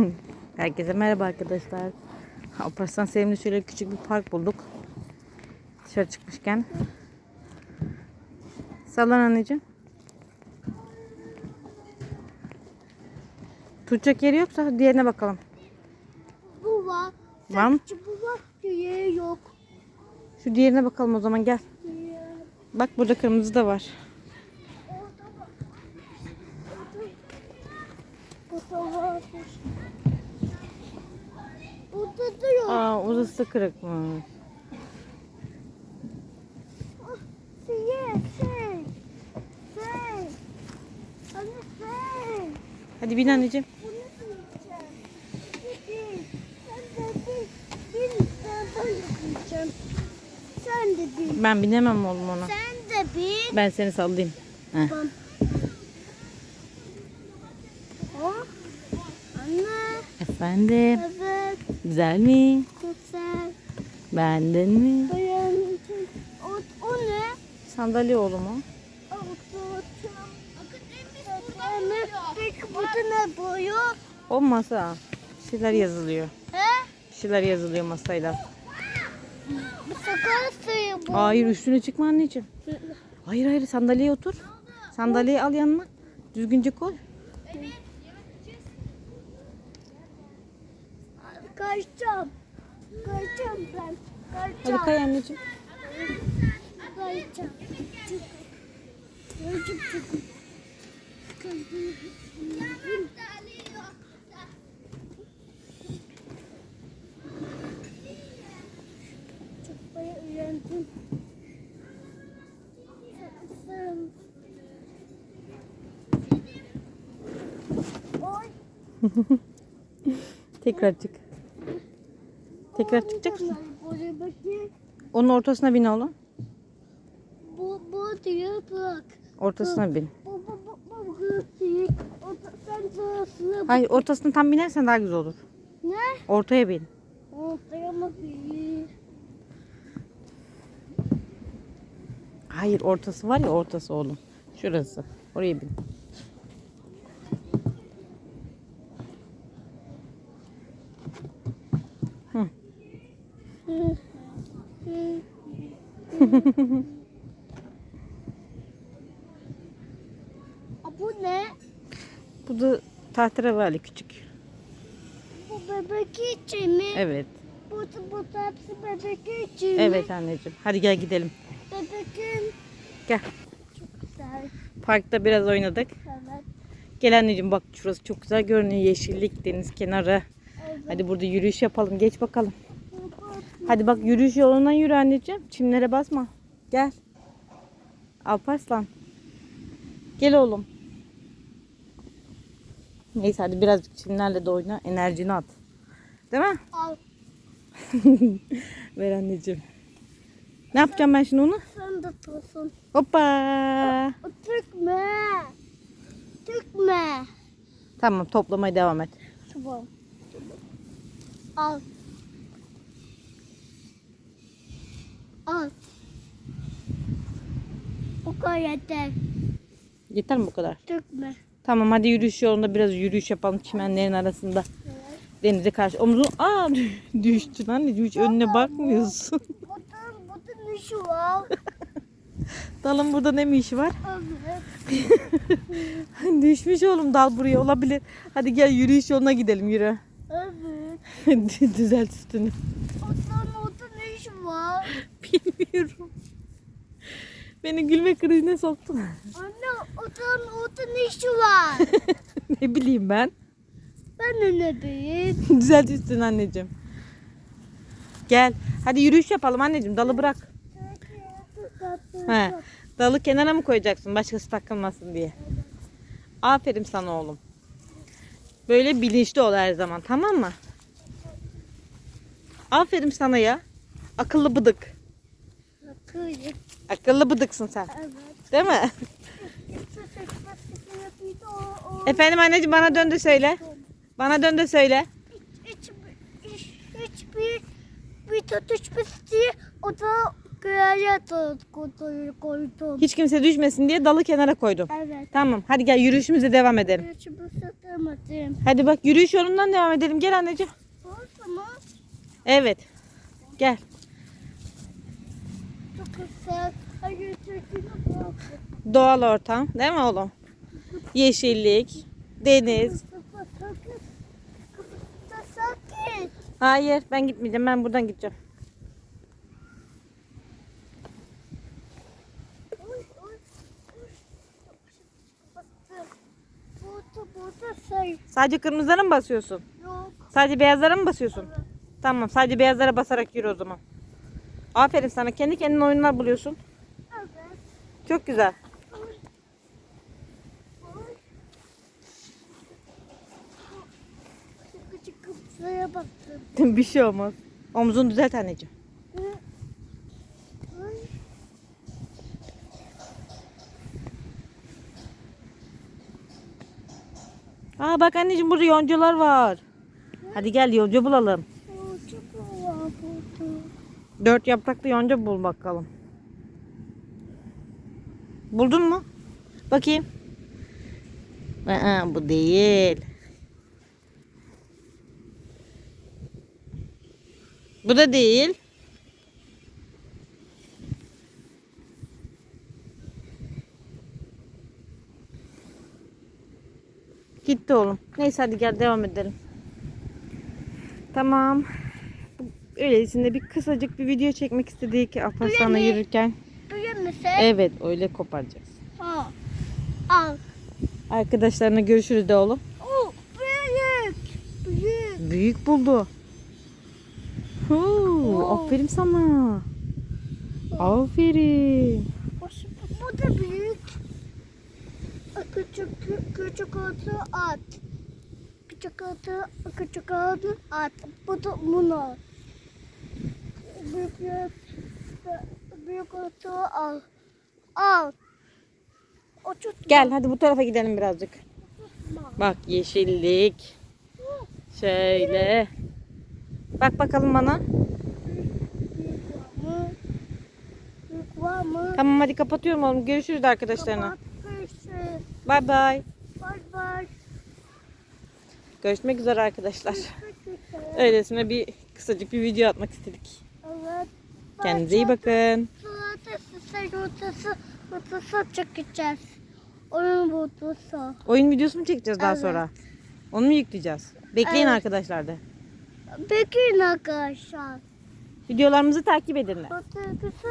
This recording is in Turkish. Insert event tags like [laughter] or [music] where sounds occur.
[laughs] Herkese merhaba arkadaşlar. Alparslan Sevimli şöyle küçük bir park bulduk. Dışarı çıkmışken. Sallan anneciğim. Tutacak yeri yoksa diğerine bakalım. Bu var. Var mı? Bu var. Diye yok. Şu diğerine bakalım o zaman gel. Bak burada kırmızı da var. Orada. Burada da yok. Aa orası da. Anne şey. Hadi bin anneciğim. Ben binemem oğlum ona. Sen de bil. Ben seni sallayayım. Heh. Tamam. O. Anne. Efendim. Evet. Güzel mi? Güzel. Beğendin mi? Beğendim. O, o ne? Sandalye oğlum o. Oturtum. Anne. Peki bu da ne boyu? O masa. Bir şeyler yazılıyor. He? Bir şeyler yazılıyor masayla. Bu sakal suyu bu. Hayır üstüne çıkma anneciğim. Hayır hayır sandalyeye otur. Sandalyeyi al yanına. Düzgünce koy. Kaçacağım. Kaçacağım ben. Hadi Kaçacağım. kay anneciğim. Kaçacağım. Çık. Çık çık. Çıkmayı öğrendim. Tekrar çık. Tekrar çıkacak mısın? Onun ortasına bin oğlum. Bu, bu diyor bak. Ortasına bin. Bu, bu, bu, bu, bu diyor. O da sen burasına Hayır ortasına tam binersen daha güzel olur. Ne? Ortaya bin. Ortaya mı bir? Hayır ortası var ya ortası oğlum. Şurası. Oraya bin. [laughs] Aa, bu ne? Bu da tahterevali küçük. Bu bebek için mi? Evet. Bu, bu da hepsi bebek için mi? Evet anneciğim. Hadi gel gidelim. Bebekim. Gel. Çok güzel. Parkta biraz oynadık. Evet. Gel anneciğim bak şurası çok güzel görünüyor. Yeşillik, deniz kenarı. Evet. Hadi burada yürüyüş yapalım. Geç bakalım. Hadi bak yürüyüş yolundan yürü anneciğim. Çimlere basma. Gel. Alparslan. Gel oğlum. Neyse hadi birazcık çimlerle de oyna. Enerjini at. Değil mi? Al. [laughs] Ver anneciğim. Ne yapacağım ben şimdi onu? Sen de tutsun. Hoppa. Tükme. Tükme. Tamam toplamaya devam et. Tamam. Al. Al. Bu kadar yeter. Yeter mi bu kadar? Tükme. Tamam hadi yürüyüş yolunda biraz yürüyüş yapalım çimenlerin arasında. Denize karşı. Omzun aa düştün anneciğim hiç önüne bakmıyorsun. [laughs] Burada ne şu var? Dalın burada ne mi işi var? Evet. [laughs] Düşmüş oğlum dal buraya olabilir. Hadi gel yürüyüş yoluna gidelim yürü. Evet. [laughs] Düzelt üstünü. Orada, orada ne iş var? Bilmiyorum. Beni gülme krizine soktun. Anne orada, orada ne iş var? [laughs] ne bileyim ben. Ben de ne bileyim. Düzelt üstünü anneciğim. Gel. Hadi yürüyüş yapalım anneciğim. Dalı bırak. He. Dalı kenara mı koyacaksın başkası takılmasın diye? Aferin sana oğlum. Böyle bilinçli ol her zaman tamam mı? Aferin sana ya. Akıllı bıdık. Kıyı. Akıllı bıdıksın sen. Evet. Değil mi? Efendim anneciğim bana dön de söyle. Bana dön de söyle. hiç, hiç, hiç, hiçbir bir tutuşması o da koydum. Hiç kimse düşmesin diye dalı kenara koydum. Evet. Tamam hadi gel yürüyüşümüze devam edelim. Hadi bak yürüyüş yolundan devam edelim. Gel anneciğim. Mu? Evet. Gel. Çok güzel. Hayır, çocuğunu bırak. Doğal ortam değil mi oğlum? Yeşillik, deniz. Hayır ben gitmeyeceğim. Ben buradan gideceğim. Sadece kırmızılara mı basıyorsun? Yok. Sadece beyazlara mı basıyorsun? Tamam sadece beyazlara basarak yürü o zaman. Aferin sana. Kendi kendine oyunlar buluyorsun. Evet. Çok güzel. Baktım. [laughs] Bir şey olmaz. Omzunu düzelt anneciğim. Aa bak anneciğim burada yoncalar var. Hadi gel yonca bulalım. Oo, çok hava burada. Dört yapraklı yonca bul bakalım. Buldun mu? Bakayım. Aa, bu değil. Bu da değil. Gitti oğlum. Neyse hadi gel devam edelim. Tamam. Öylesine bir kısacık bir video çekmek istedik Alparslan'la mi? yürürken. Duyuyor musun? Evet öyle koparacağız. Ha. Al. Arkadaşlarına görüşürüz de oğlum. Oo, büyük. Büyük. Büyük buldu. Huu, Oo. aferin sana. Aferin. O Bu da büyük. Küçük küçük atı at. Küçük atı küçük atı at. Bu da bunu. Büyük büyük büyük atı al. Al. O tutma. Gel hadi bu tarafa gidelim birazcık. Bak yeşillik. Şöyle. Bak bakalım bana. Büyük var mı? Tamam hadi kapatıyorum oğlum. Görüşürüz arkadaşlarına. Kapat, görüşürüz. Bay bay. Bay bay. Görüşmek üzere arkadaşlar. Öylesine bir kısacık bir video atmak istedik. Kendinize iyi bakın. Salatası, salatası, salatası çekeceğiz. Oyun buldusu. Oyun videosu mu çekeceğiz daha Evet. sonra? Onu mu yükleyeceğiz? Bekleyin Evet. arkadaşlar da. Bekleyin arkadaşlar. Videolarımızı takip edin. Salatası